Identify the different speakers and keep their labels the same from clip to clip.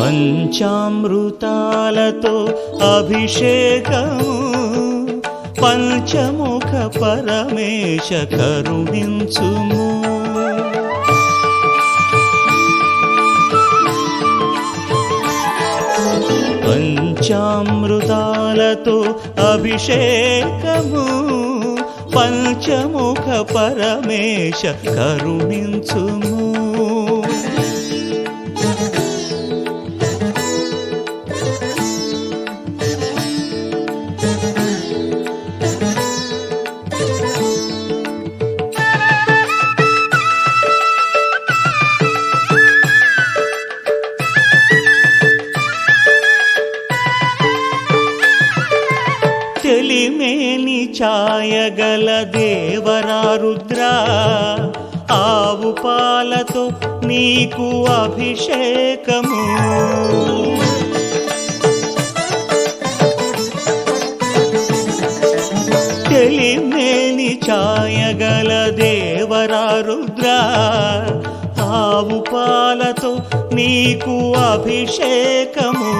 Speaker 1: పంచామృతాలతో అభిషేకము పంచముఖ పరమేశ కరుణించుము. పంచామృతాలతో అభిషేకము పంచముఖ పరమేశ కరుణించుము. ఛాయగల దేవరా రుద్ర ఆవు పాలతో నీకు అభిషేకము. తెలిమేని ఛాయగల దేవరా రుద్ర ఆవు పాలతో నీకు అభిషేకము.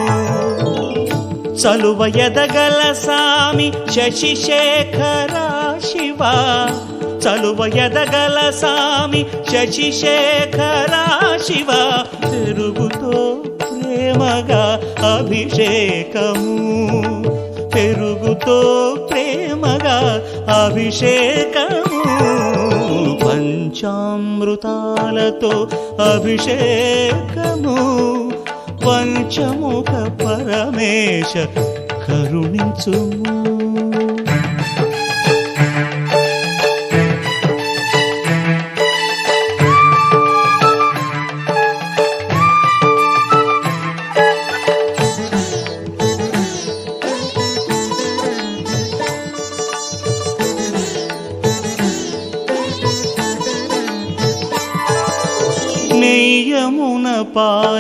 Speaker 1: చలువ ఎదగల సామి శశిశేఖరా శివ చలువ ఎదగల సామి శశిశేఖర శివ పెరుగుతో ప్రేమగా అభిషేకము. పెరుగుతో ప్రేమగా అభిషేకము. పంచామృతాలతో అభిషేకము. పంచముఖ పరమేశ కరుణించుము.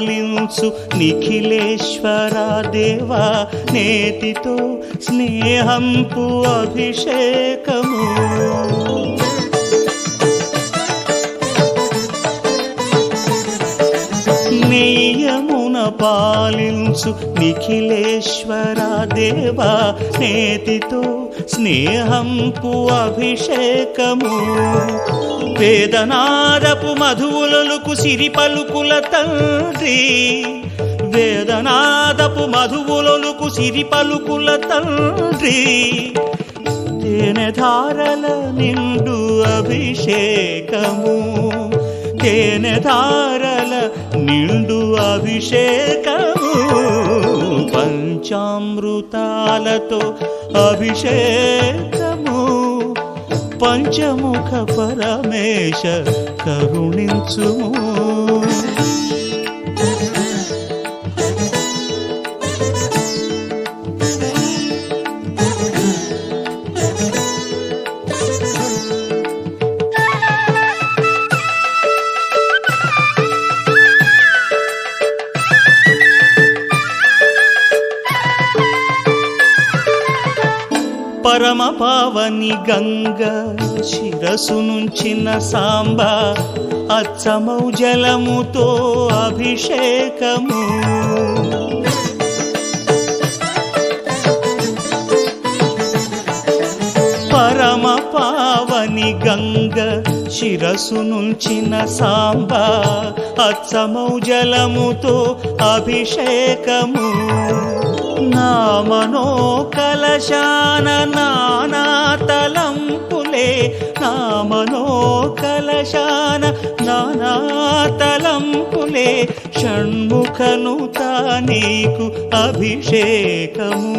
Speaker 1: పాలించు నిఖిలేశ్వర దేవా నేతితో స్నేహంపు అభిషేకము. పాలించు నిఖిలేశ్వర దేవా నేతితో స్నేహంపు అభిషేకము. వేదనారపు మధువులకు సిరి పలుకుల తండ్రి. వేదనాదపు మధువులకు సిరి పలుకుల తండ్రి. తేనె ధారల నిండు అభిషేకము. తేనె ధారల నిండు అభిషేకము పంచామృతాలతో అభిషేకము. పంచముఖ పరమేశ కరుణించుము. పరమ పావని గంగ శిరసు నుంచిన సాంబ అచ్చమౌ జలముతో అభిషేకము. పావని గంగ శిరసు నుంచిన సాంబ అచ్చమౌ జలముతో అభిషేకము. నా మనో కలశాన నానా తలంపులే నా మనో కలశాన నానా తలంపులే షణ్ముఖను నీకు అభిషేకము.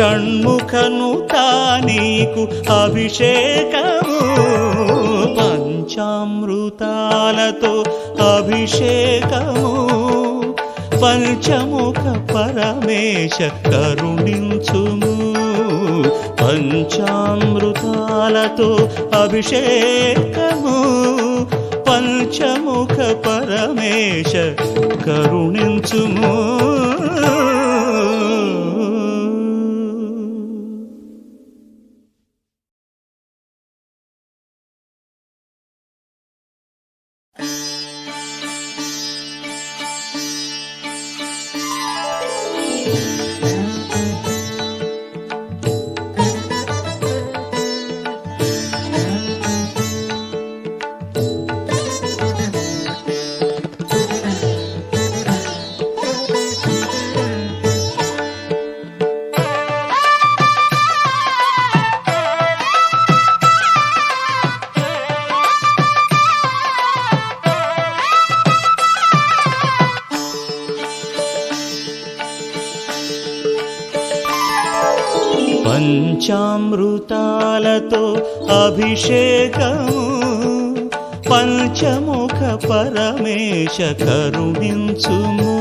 Speaker 1: షణ్ముఖను తానీకు అభిషేకము. పంచామృతాలతో అభిషేకము. పంచముఖ పరమేశ కరుణించుము. పంచామృతాలతో అభిషేకము. పంచముఖ పరమేశ కరుణించుము. పంచామృతాలతో అభిషేకము పంచముఖ పరమేశ కరుణించుము.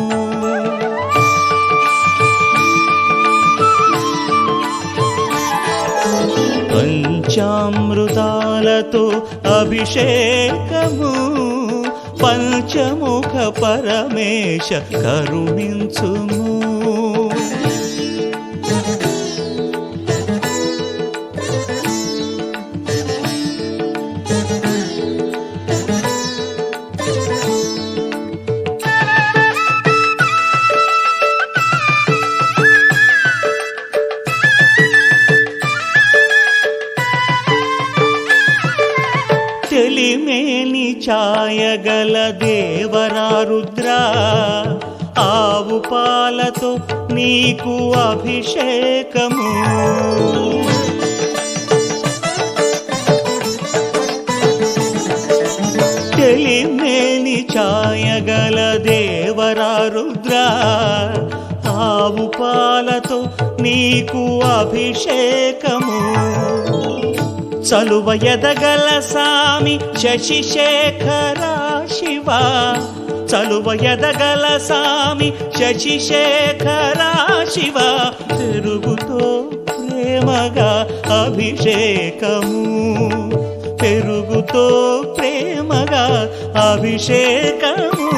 Speaker 1: పంచామృతాలతో అభిషేకము పంచముఖ పరమేశ కరుణించుము. ఛాయగల దేవరా రుద్ర ఆవు పాలతో నీకు అభిషేకము. తెలిమేని ఛాయగల దేవరా రుద్ర ఆవు పాలతో నీకు అభిషేకము. చలువ ఎదగల సామి శశిశేఖర శివ చలువ ఎదగల సామి శశిశేఖర శివ పెరుగుతో ప్రేమగా అభిషేకము. పెరుగుతో ప్రేమగా అభిషేకము.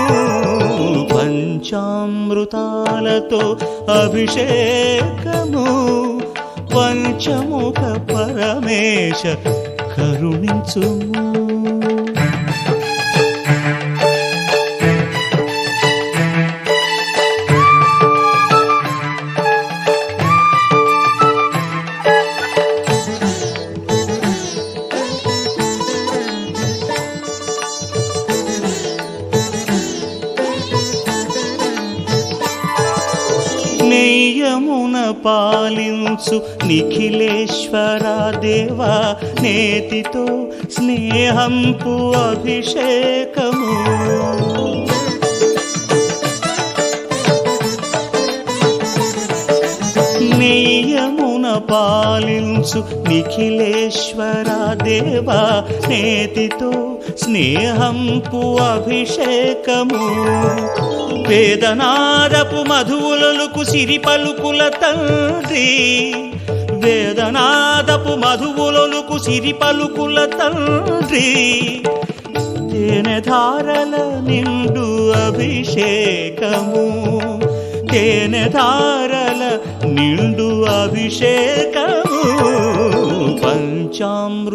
Speaker 1: పంచామృతాలతో అభిషేకము. పంచముఖ పరమేశ కరుణించుము. నెయ్యమున పాలించు నిఖిలేశ్వర దేవా నేతితో స్నేహంపు అభిషేకము. పాలించు నిఖిలేశ్వర దేవా నేతితో స్నేహంపు అభిషేకము. వేదనారపు మధువులకు సిరి పలుకుల తండ్రి. వేదనాదపు మధువులకు సిరి పలుకుల తండ్రి. తేనె ధారల నిండు అభిషేకము. తేనె ధారల నిండు అభిషేకము పంచామృతాలతో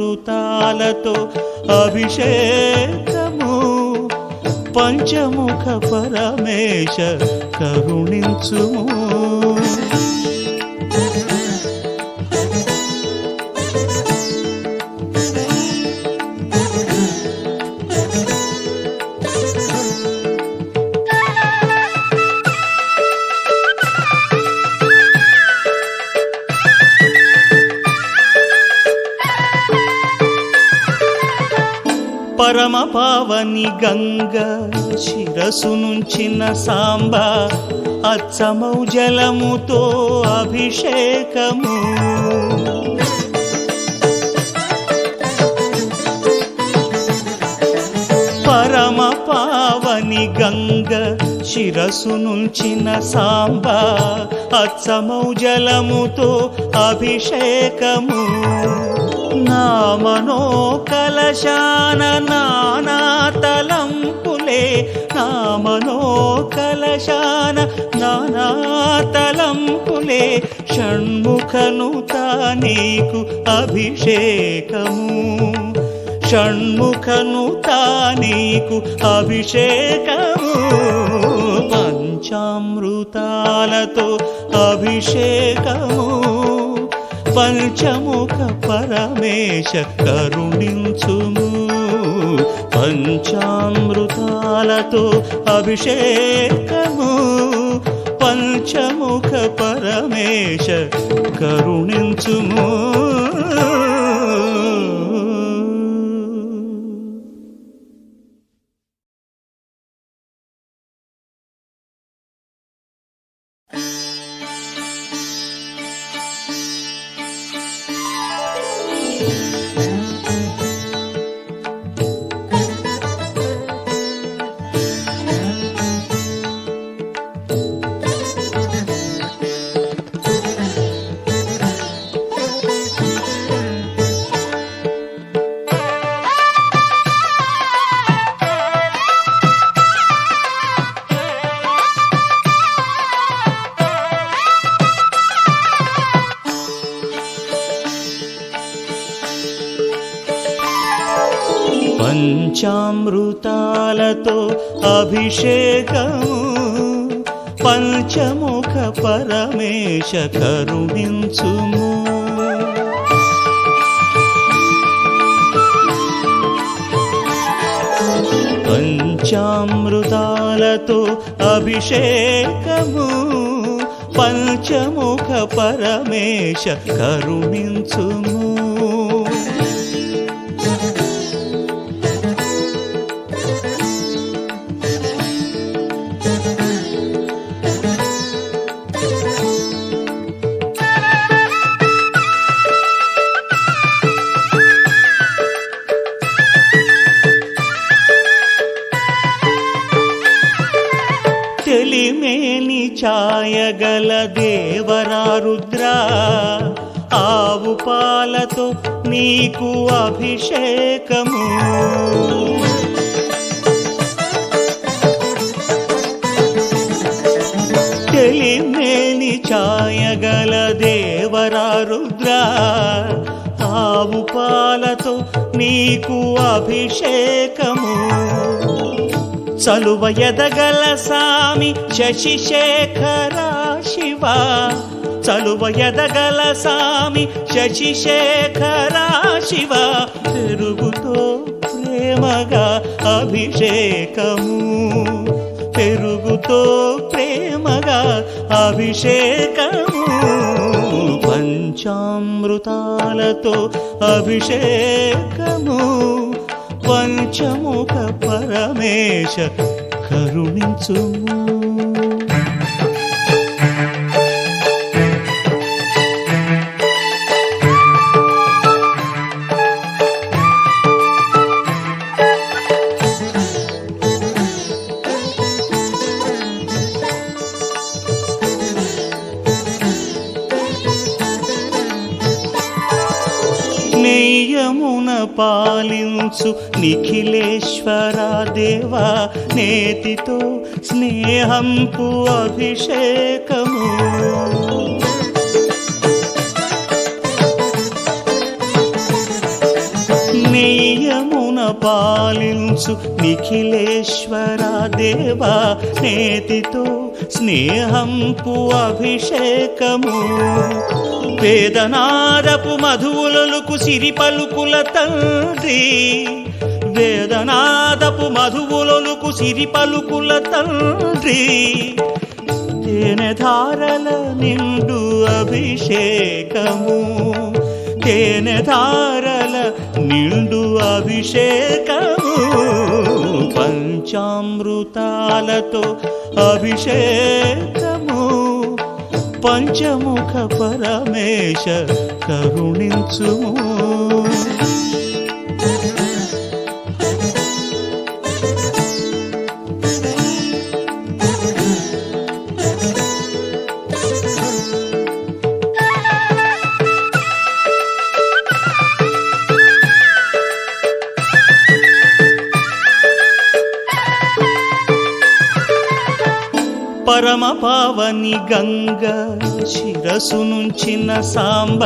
Speaker 1: అభిషేకము పంచముఖ పరమేశ కరుణించుము. పరమ పావని గంగ శిరసు నుంచిన సాంబ అచ్చమౌ జలముతో అభిషేకము. పరమ పావని గంగ శిరసు నుంచిన సాంబ అచ్చమౌ జలముతో అభిషేకము. నామనో కలశాన నానా తలంపులే. నామనో కలశాన నానా తలంపులే. షణ్ముఖను నీకు అభిషేకము. షణ్ముఖను నీకు అభిషేకము. పంచామృతాలతో అభిషేకము. పంచముఖ పరమేశ కరుణించుము. పంచామృతాలతో అభిషేకము. పంచముఖ పరమేశ కరుణించుము. పంచామృతాలతో అభిషేకము. పంచముఖ పరమేశ కరుణించుము. పంచామృతాలతో అభిషేకము. పంచముఖ పరమేశ కరుణించుము. నీకు అభిషేకము. తెలిమేని ఛాయగల దేవరా రుద్ర ఆవు పాలతో నీకు అభిషేకము. చలువ ఎదగల సామి శశిశేఖర శివా చలువ ఎదగల సామి శశిశేఖర శివ పెరుగుతో ప్రేమగా అభిషేకము. పెరుగుతో ప్రేమగా అభిషేకము. పంచామృతాలతో అభిషేకము. పంచముఖ పరమేశ కరుణించుము. పాలించు నిఖిలేశ్వర దేవా నేతితో స్నేహంపు అభిషేకము. పాలించు నిఖిలేశ్వర దేవా నేతితో స్నేహంపు అభిషేకము. వేదనారపు మధువులకు సిరి పలుకుల తండ్రి. వేదనాదపు మధువులకు సిరి పలుకుల తండ్రి. తేనె ధారల నిండు అభిషేకము. తేనె ధారల నిండు అభిషేకము పంచామృతాలతో అభిషేకము. పంచముఖ పరమేశ కరుణించుము. పరమ పావని గంగ శిరసు నుంచిన సాంబ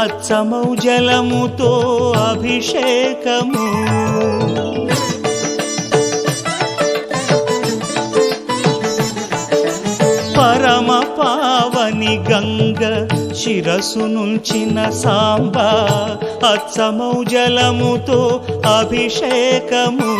Speaker 1: అచ్చమౌ జలముతో అభిషేకము. పరమ పావని గంగ శిరసు నుంచిన సాంబ అచ్చమౌ జలముతో అభిషేకము.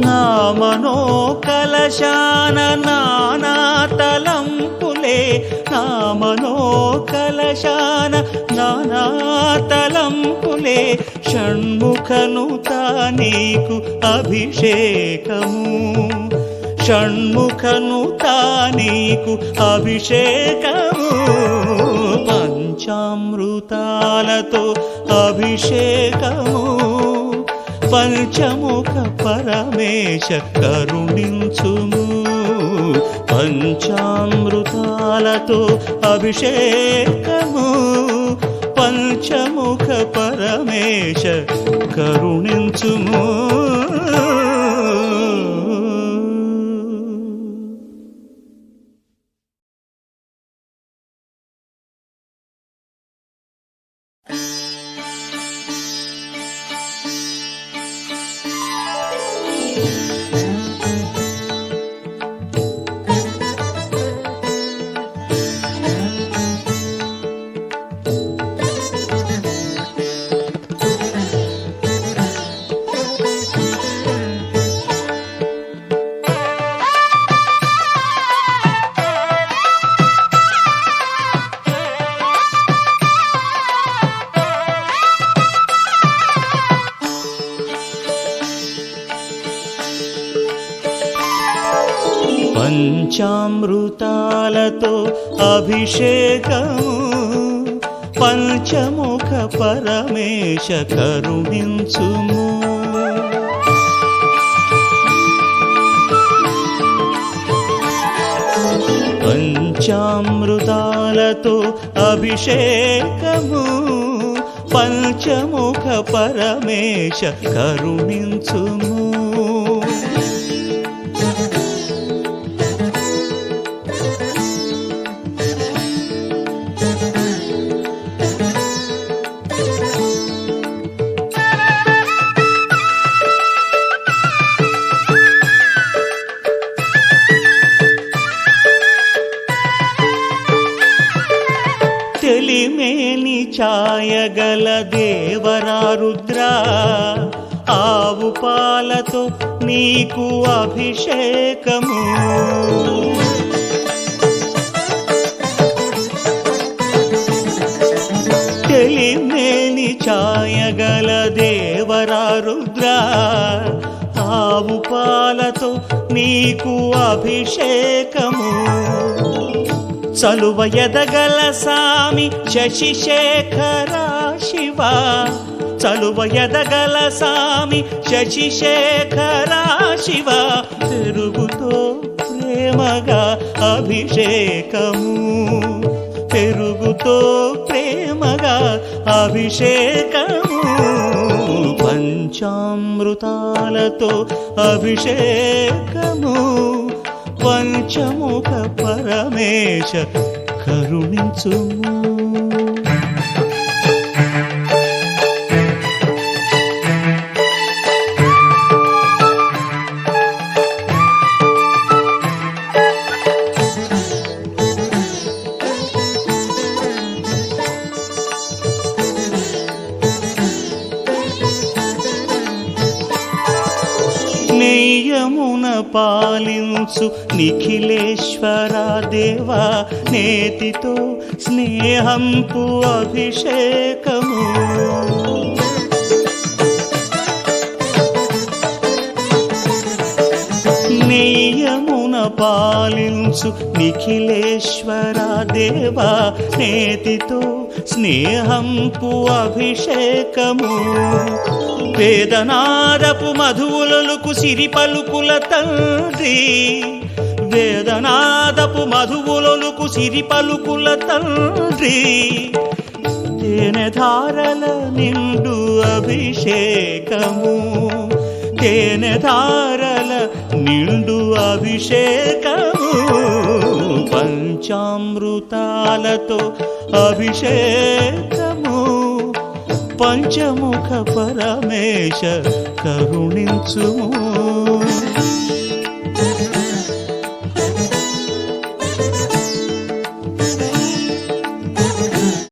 Speaker 1: నామనో కలశాన నానా తలంపులే. నామనో కలశాన నానా తలంపులే. షణ్ముఖను నీకు అభిషేకము. షణ్ముఖను నీకు అభిషేకము. పంచామృతాలతో అభిషేకము. పంచముఖ పరమేశ కరుణించుము. పంచామృతాలతో అభిషేకము. పంచముఖ పరమేశ కరుణించుము. పంచామృతాలతో పంచముఖ పరమేశ కరుణించుము. పంచామృతాలతో అభిషేకము పంచముఖ పరమేశ కరుణించుము. ఛాయగల దేవరా రుద్ర ఆవు పాలతో నీకు అభిషేకము. తెలిమేని ఛాయగల దేవరా రుద్ర ఆవు పాలతో నీకు అభిషేకము. చలువ ఎదగల సామి శశిశేఖర శివ చలువ ఎదగల సామి శశిశేఖర శివ పెరుగుతో ప్రేమగా అభిషేకము. పెరుగుతో ప్రేమగా అభిషేకము. పంచామృతాలతో అభిషేకము. పంచముఖ పరమేశ కరుణించుము. పాలించు నిఖిలేశ్వర దేవా నేతితో స్నేహంపు అభిషేకము. నేయమున పాలించు నిఖిలేశ్వర దేవా నేతితో స్నేహంపు అభిషేకము. వేదనారపు మధువులకు సిరి పలుకుల తండ్రి. వేదనాదపు మధువులకు సిరి పలుకుల తండ్రి. తేనె ధారల నిండు అభిషేకము. తేనె ధారల నిండు అభిషేకము. పంచామృతాలతో అభిషేకము. పంచముఖ పరమేశ కరుణించుము.